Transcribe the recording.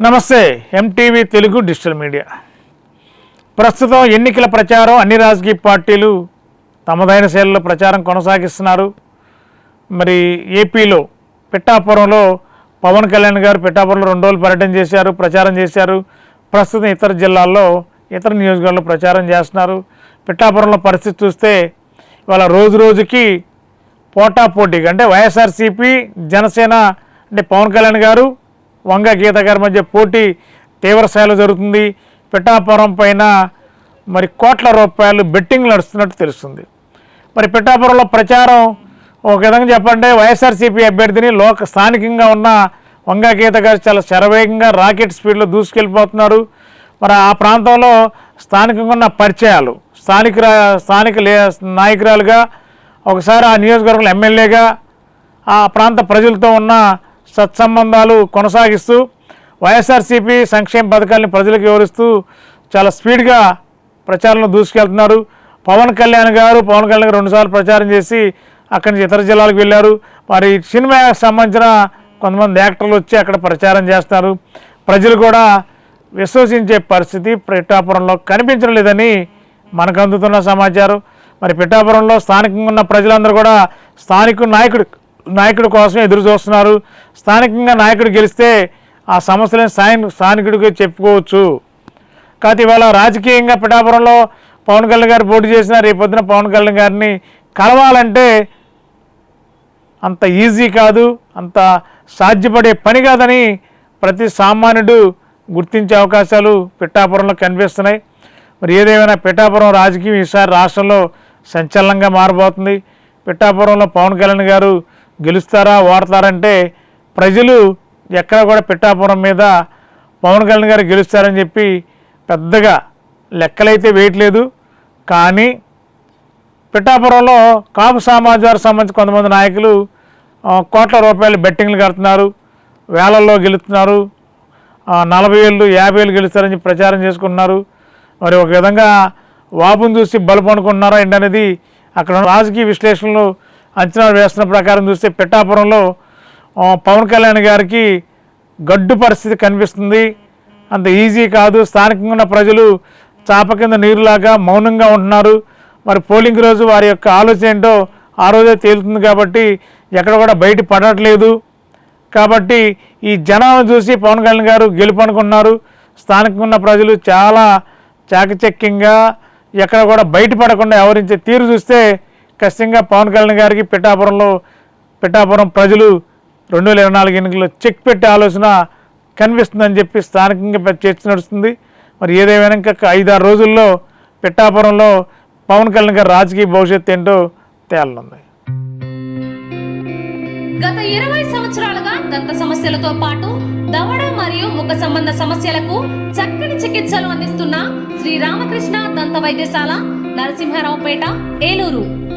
నమస్తే MTV Telugu digital media. ప్రస్తుతం ఎన్నికల ప్రచారం అన్ని రాజకీయ పార్టీలు తమదైన శైలిలో ప్రచారం కొనసాగిస్తున్నారు. మరి ఏపీలో పిఠాపురంలో పవన్ కళ్యాణ్ గారు పిఠాపురంలో రెండు రోజులు పర్యటన చేశారు ప్రచారం చేశారు. ప్రస్తుతం ఇతర జిల్లాల్లో ఇతర నియోజకవర్గాల్లో ప్రచారం చేస్తున్నారు. పిఠాపురంలో పరిస్థితి చూస్తే ఇవాళ రోజు రోజుకి పోటాపోటీగా అంటే వైఎస్ఆర్సీపీ జనసేన అంటే పవన్ కళ్యాణ్ గారు వంగ గీత గారి మధ్య పోటీ తీవ్రస్థాయిలో జరుగుతుంది. పిఠాపురం పైన మరి కోట్ల రూపాయలు బెట్టింగ్ నడుస్తున్నట్టు తెలుస్తుంది. మరి పిఠాపురంలో ప్రచారం ఒక విధంగా చెప్పంటే వైఎస్ఆర్సీపీ అభ్యర్థిని లోక స్థానికంగా ఉన్న వంగ గీత గారు చాలా శరవేగంగా రాకెట్ స్పీడ్లో దూసుకెళ్ళిపోతున్నారు. మరి ఆ ప్రాంతంలో స్థానికంగా ఉన్న పరిచయాలు స్థానిక స్థానిక లే నాయకురాలుగా ఒకసారి ఆ నియోజకవర్గంలో ఎమ్మెల్యేగా ఆ ప్రాంత ప్రజలతో ఉన్న సత్సంబంధాలు కొనసాగిస్తూ వైఎస్ఆర్సీపీ సంక్షేమ పథకాలను ప్రజలకు వివరిస్తూ చాలా స్పీడ్గా ప్రచారంలో దూసుకెళ్తున్నారు. పవన్ కళ్యాణ్ గారు పవన్ కళ్యాణ్ గారు రెండుసార్లు ప్రచారం చేసి అక్కడి నుంచి ఇతర జిల్లాలకు వెళ్ళారు. మరి సినిమాకి సంబంధించిన కొంతమంది యాక్టర్లు వచ్చి అక్కడ ప్రచారం చేస్తారు ప్రజలు కూడా విశ్వసించే పరిస్థితి పిఠాపురంలో కనిపించడం లేదని మనకు అందుతున్న సమాచారం. మరి పిఠాపురంలో స్థానికంగా ఉన్న ప్రజలందరూ కూడా స్థానిక నాయకుడు నాయకుడి కోసమే ఎదురు చూస్తున్నారు. స్థానికంగా నాయకుడు గెలిస్తే ఆ సమస్యలను సాయం స్థానికుడికి చెప్పుకోవచ్చు. కాకపోతే ఇవాళ రాజకీయంగా పిఠాపురంలో పవన్ కళ్యాణ్ గారు పోటీ చేసిన రేపొద్దున పవన్ కళ్యాణ్ గారిని కలవాలంటే అంత ఈజీ కాదు అంత సాధ్యపడే పని కాదని ప్రతి సామాన్యుడు గుర్తించే అవకాశాలు పిఠాపురంలో కనిపిస్తున్నాయి. మరి ఏదేమైనా పిఠాపురం రాజకీయం ఈసారి రాష్ట్రంలో సంచలనంగా మారబోతుంది. పిఠాపురంలో పవన్ కళ్యాణ్ గారు గెలుస్తారా ఓడతారంటే ప్రజలు ఎక్కడ కూడా పిఠాపురం మీద పవన్ కళ్యాణ్ గారు గెలుస్తారని చెప్పి పెద్దగా లెక్కలైతే వేయట్లేదు. కానీ పిఠాపురంలో కాపు సమాజానికి సంబంధించి కొంతమంది నాయకులు కోట్ల రూపాయలు బెట్టింగ్లు కడుతున్నారు వేలల్లో గెలుస్తున్నారు నలభై ఏళ్ళు యాభై ఏళ్ళు గెలుస్తారని చెప్పి ప్రచారం చేసుకుంటున్నారు. మరి ఒక విధంగా వాపును చూసి బలుపు అనుకుంటున్నారా ఏంటనేది అక్కడ ఉన్న రాజకీయ విశ్లేషణలు అంచనాలు వేస్తున్న ప్రకారం చూస్తే పిఠాపురంలో పవన్ కళ్యాణ్ గారికి గడ్డు పరిస్థితి కనిపిస్తుంది. అంత ఈజీ కాదు. స్థానికంగా ఉన్న ప్రజలు చాప కింద నీరులాగా మౌనంగా ఉంటున్నారు. మరి పోలింగ్ రోజు వారి యొక్క ఆలోచన ఏంటో ఆ రోజే తేలుతుంది కాబట్టి ఎక్కడ కూడా బయట పడట్లేదు. కాబట్టి ఈ జనాలను చూసి పవన్ కళ్యాణ్ గారు గెలుపు అనుకున్నారు స్థానికంగా ఉన్న ప్రజలు చాలా చాకచక్యంగా ఎక్కడ కూడా బయటపడకుండా వ్యవహరించే తీరు చూస్తే ఖచ్చితంగా పవన్ కళ్యాణ్ గారికి పిఠాపురంలో పిఠాపురం ప్రజలు రెండు వేల ఇరవై నాలుగు ఎన్నికల్లో చెక్ పెట్టే ఆలోచన కనిపిస్తుందని చెప్పి స్థానికంగా చర్చ నడుస్తుంది. మరి ఏదేమైనా ఇంకా ఐదారు రోజుల్లో పిఠాపురంలో పవన్ కళ్యాణ్ గారి రాజకీయ భవిష్యత్తు ఏంటో తేలనుంది. గత ఇరవై సంవత్సరాలుగా దంత సమస్యలతో పాటు దవడ మరియు ముఖ సంబంధ సమస్యలకు చక్కని చికిత్సలు అందిస్తున్న శ్రీ రామకృష్ణ దంత వైద్యశాల నరసింహారావుపేట ఏలూరు.